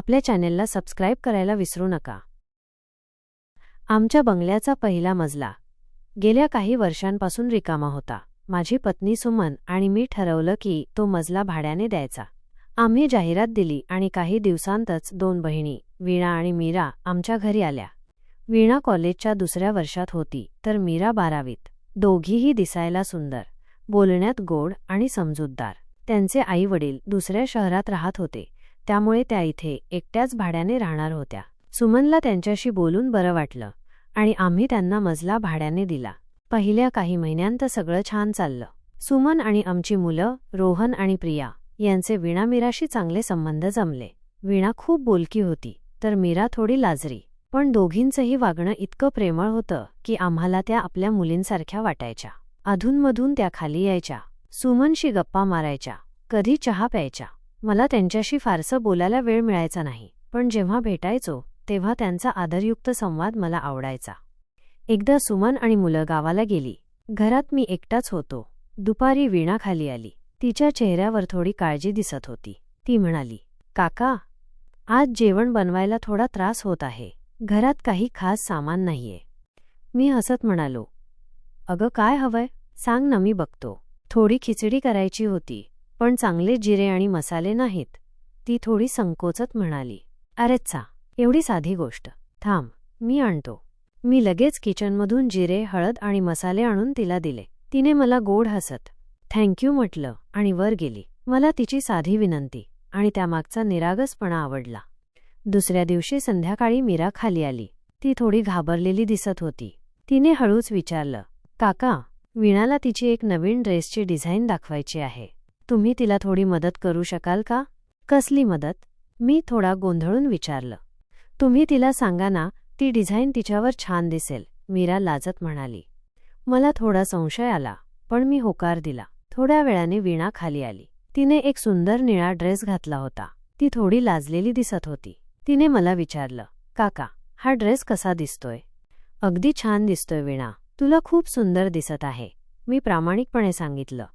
आपल्या चॅनेलला सबस्क्राईब करायला विसरू नका. आमच्या बंगल्याचा पहिला मजला. गेल्या काही वर्षांपासून रिकामा होता. माझी पत्नी सुमन आणि मी ठरवलं की तो मजला भाड्याने द्यायचा. आम्ही जाहिरात दिली आणि काही दिवसांतच दोन बहिणी वीणा आणि मीरा आमच्या घरी आल्या. वीणा कॉलेजच्या दुसऱ्या वर्षात होती तर मीरा बारावीत. दोघीही दिसायला सुंदर बोलण्यात गोड आणि समजूतदार. त्यांचे आई वडील दुसऱ्या शहरात राहत होते. त्यामुळे त्या इथे एकट्याच भाड्याने राहणार होत्या. सुमनला त्यांच्याशी बोलून बरं वाटलं आणि आम्ही त्यांना मजला भाड्याने दिला. पहिल्या काही महिन्यांत सगळं छान चाललं. सुमन आणि आमची मुलं रोहन आणि प्रिया यांचे वीणा मीराशी चांगले संबंध जमले. वीणा खूप बोलकी होती तर मीरा थोडी लाजरी. पण दोघींचंही वागणं इतकं प्रेमळ होतं की आम्हाला त्या आपल्या मुलींसारख्या वाटायच्या. अधूनमधून त्या खाली यायच्या. सुमनशी गप्पा मारायच्या. कधी चहा प्यायच्या. मला त्यांच्याशी फारसं बोलायला वेळ मिळायचा नाही पण जेव्हा भेटायचो तेव्हा त्यांचा आदरयुक्त संवाद मला आवडायचा. एकदा सुमन आणि मुलं गावाला गेली. घरात मी एकटाच होतो. दुपारी वीणा खाली आली. तिच्या चेहऱ्यावर थोडी काळजी दिसत होती. ती म्हणाली काका आज जेवण बनवायला थोडा त्रास होत आहे. घरात काही खास सामान नाहीये. मी हसत म्हणालो अगं काय हवंय? सांग ना मी बघतो. थोडी खिचडी करायची होती. पण चांगले जिरे आणि मसाले नाहीत. ती थोडी संकोचत म्हणाली. अरेच्छा एवढी साधी गोष्ट. थांब मी आणतो. मी लगेच किचनमधून जिरे हळद आणि मसाले आणून तिला दिले. तिने मला गोड हसत थँक्यू म्हटलं आणि वर गेली. मला तिची साधी विनंती आणि त्यामागचा निरागसपणा आवडला. दुसऱ्या दिवशी संध्याकाळी मीरा खाली आली. ती थोडी घाबरलेली दिसत होती. तिने हळूच विचारलं काका वीणाला तिची एक नवीन ड्रेसची डिझाईन दाखवायची आहे. तुम्ही तिला थोडी मदत करू शकाल का? कसली मदत? मी थोडा गोंधळून विचारलं. तुम्ही तिला सांगा ना ती डिझाईन तिच्यावर छान दिसेल मीरा लाजत म्हणाली. मला थोडा संशय आला पण मी होकार दिला. थोड्या वेळाने वीणा खाली आली. तिने एक सुंदर निळा ड्रेस घातला होता. ती थोडी लाजलेली दिसत होती. तिने मला विचारलं काका हा ड्रेस कसा दिसतोय? अगदी छान दिसतोय वीणा. तुला खूप सुंदर दिसत आहे. मी प्रामाणिकपणे सांगितलं.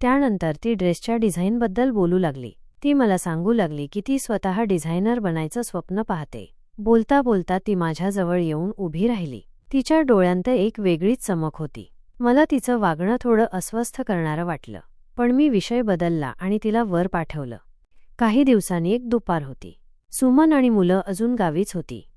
त्यानंतर ती ड्रेसच्या डिझाईनबद्दल बोलू लागली. ती मला सांगू लागली की ती स्वतः डिझायनर बनायचं स्वप्न पाहते. बोलता बोलता ती माझ्याजवळ येऊन उभी राहिली. तिच्या डोळ्यांत एक वेगळीच चमक होती. मला तिचं वागणं थोडं अस्वस्थ करणारं वाटलं. पण मी विषय बदलला आणि तिला वर पाठवलं. काही दिवसांनी एक दुपार होती. सुमन आणि मुलं अजून गावीच होती.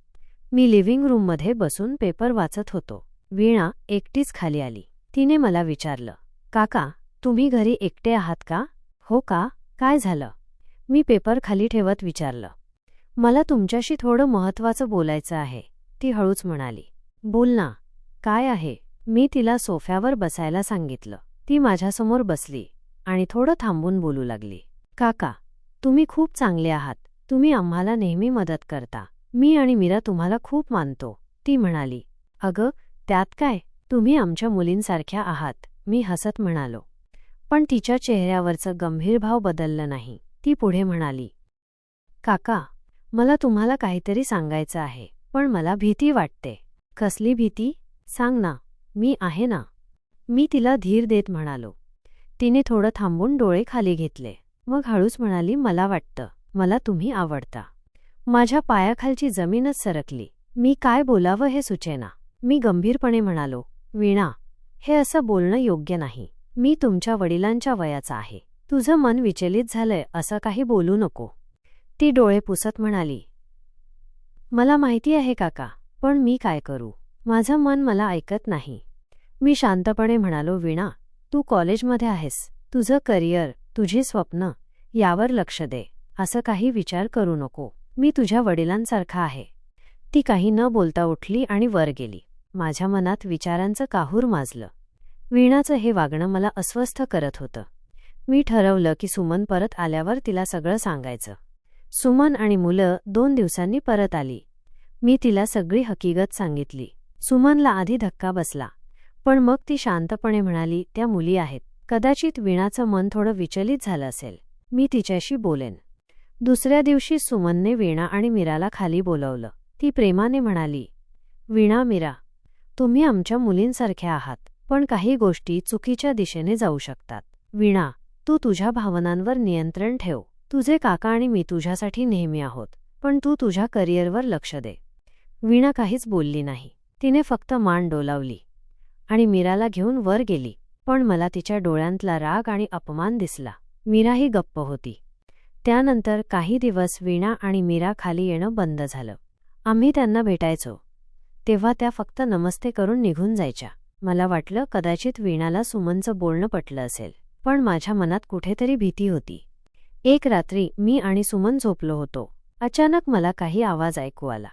मी लिव्हिंग रूममध्ये बसून पेपर वाचत होतो. वीणा एकटीच खाली आली. तिने मला विचारलं काका तुम्ही घरी एकटे आहात का? हो का? काय झालं? मी पेपर खाली ठेवत विचारलं. मला तुमच्याशी थोडं महत्वाचं बोलायचं आहे ती हळूच म्हणाली. बोल ना. काय आहे? मी तिला सोफ्यावर बसायला सांगितलं. ती माझ्यासमोर बसली आणि थोडं थांबून बोलू लागली. काका तुम्ही खूप चांगले आहात. तुम्ही आम्हाला नेहमी मदत करता. मी आणि मीरा तुम्हाला खूप मानतो. ती म्हणाली. अगं त्यात काय? तुम्ही आमच्या मुलींसारख्या आहात. मी हसत म्हणालो. पण तिच्या चेहऱ्यावरचं गंभीर भाव बदललं नाही. ती पुढे म्हणाली काका मला तुम्हाला काहीतरी सांगायचं आहे पण मला भीती वाटते. कसली भीती? सांग ना मी आहे ना. मी तिला धीर देत म्हणालो. तिने थोडं थांबून डोळे खाली घेतले. मग हळूच म्हणाली मला वाटतं मला तुम्ही आवडता. माझ्या पायाखालची जमीनच सरकली. मी काय बोलावं हे सुचेना. मी गंभीरपणे म्हणालो वीणा हे असं बोलणं योग्य नाही. मी तुमच्या वडिलांच्या वयाचा आहे. तुझं मन विचलित झालंय असं काही बोलू नको. ती डोळे पुसत म्हणाली. मला माहिती आहे काका पण मी काय करू? माझं मन मला ऐकत नाही. मी शांतपणे म्हणालो वीणा तू कॉलेजमध्ये आहेस. तुझं करिअर तुझी स्वप्न यावर लक्ष दे. असं काही विचार करू नको. मी तुझ्या वडिलांसारखा आहे. ती काही न बोलता उठली आणि वर गेली. माझ्या मनात विचारांचं काहूर माजलं. वीणाचं हे वागणं मला अस्वस्थ करत होतं. मी ठरवलं की सुमन परत आल्यावर तिला सगळं सांगायचं. सुमन आणि मुलं दोन दिवसांनी परत आली. मी तिला सगळी हकीकत सांगितली. सुमनला आधी धक्का बसला. पण मग ती शांतपणे म्हणाली त्या मुली आहेत. कदाचित वीणाचं मन थोडं विचलित झालं असेल. मी तिच्याशी बोलेन. दुसऱ्या दिवशी सुमनने वीणा आणि मीराला खाली बोलवलं. ती प्रेमाने म्हणाली वीणा मीरा तुम्ही आमच्या मुलींसारख्या आहात. पण काही गोष्टी चुकीच्या दिशेने जाऊ शकतात. वीणा तू तुझ्या भावनांवर नियंत्रण ठेव. तुझे काका आणि मी तुझ्यासाठी नेहमी आहोत पण तू तुझ्या करिअरवर लक्ष दे. वीणा काहीच बोलली नाही. तिने फक्त मान डोलावली आणि मीराला घेऊन वर गेली पण मला तिच्या डोळ्यांतला राग आणि अपमान दिसला. मीराही गप्प होती. त्यानंतर काही दिवस वीणा आणि मीरा खाली येणं बंद झालं. आम्ही त्यांना भेटायचो. तेव्हा त्या फक्त नमस्ते करून निघून जायच्या. मला वाटलं कदाचित वीणाला सुमनचं बोलणं पटलं असेल पण माझ्या मनात कुठेतरी भीती होती. एक रात्री मी आणि सुमन झोपलो होतो. अचानक मला काही आवाज ऐकू आला.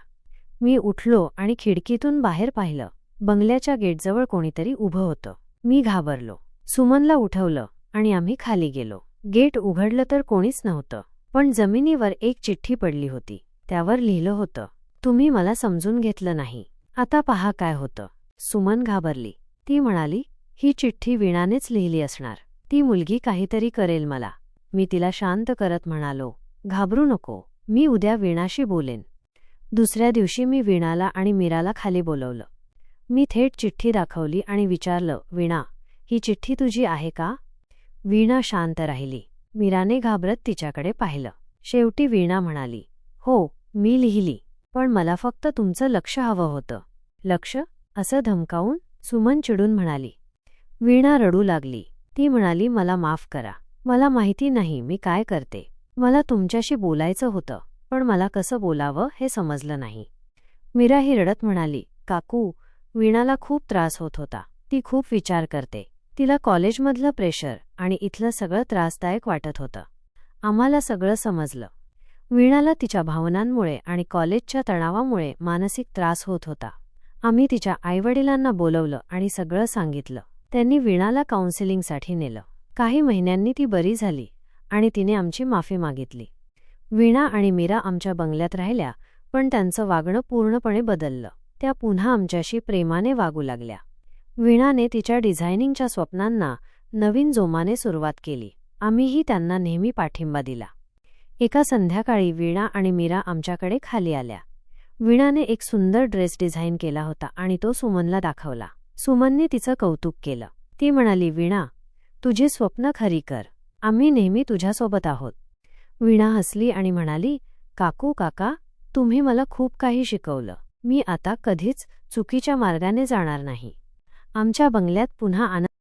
मी उठलो आणि खिडकीतून बाहेर पाहिलं. बंगल्याच्या गेटजवळ कोणीतरी उभं होतं. मी घाबरलो. सुमनला उठवलं आणि आम्ही खाली गेलो. गेट उघडलं तर कोणीच नव्हतं पण जमिनीवर एक चिठ्ठी पडली होती. त्यावर लिहिलं होतं तुम्ही मला समजून घेतलं नाही. आता पहा काय होतं. सुमन घाबरली. ती म्हणाली ही चिठ्ठी वीणानेच लिहिली असणार. ती मुलगी काहीतरी करेल मला. मी तिला शांत करत म्हणालो घाबरू नको. मी उद्या वीणाशी बोलेन. दुसऱ्या दिवशी मी वीणाला आणि मीराला खाली बोलवलं. मी थेट चिठ्ठी दाखवली आणि विचारलं वीणा ही चिठ्ठी तुझी आहे का? वीणा शांत राहिली. मीराने घाबरत तिच्याकडे पाहिलं. शेवटी वीणा म्हणाली हो मी लिहिली. पण मला फक्त तुमचं लक्ष हवं होतं. लक्ष? असं धमकावून सुमन चिडून म्हणाली वीणा रडू लागली. ती म्हणाली मला माफ करा. मला माहिती नाही मी काय करते. मला तुमच्याशी बोलायचं होतं पण मला कसं बोलावं हे समजलं नाही. मीरा ही रडत म्हणाली काकू वीणाला खूप त्रास होत होता. ती खूप विचार करते. तिला कॉलेजमधलं प्रेशर आणि इथलं सगळं त्रासदायक वाटत होतं. आम्हाला सगळं समजलं. वीणाला तिच्या भावनांमुळे आणि कॉलेजच्या तणावामुळे मानसिक त्रास होत होता. आम्ही तिच्या आईवडिलांना बोलवलं आणि सगळं सांगितलं. त्यांनी वीणाला काउन्सिलिंगसाठी नेलं. काही महिन्यांनी ती बरी झाली आणि तिने आमची माफी मागितली. वीणा आणि मीरा आमच्या बंगल्यात राहिल्या पण त्यांचं वागणं पूर्णपणे बदललं. त्या पुन्हा आमच्याशी प्रेमाने वागू लागल्या. वीणाने तिच्या डिझायनिंगच्या स्वप्नांना नवीन जोमाने सुरुवात केली. आम्हीही त्यांना नेहमी पाठिंबा दिला. एका संध्याकाळी वीणा आणि मीरा आमच्याकडे खाली आल्या. वीणाने एक सुंदर ड्रेस डिझाईन केला होता आणि तो सुमनला दाखवला. सुमनने तिचं कौतुक केलं. ती म्हणाली वीणा तुझी स्वप्न खरी कर. आम्ही नेहमी तुझ्यासोबत आहोत. वीणा हसली आणि म्हणाली काकू काका तुम्ही मला खूप काही शिकवलं. मी आता कधीच चुकीच्या मार्गाने जाणार नाही. आमच्या बंगल्यात पुन्हा आनंद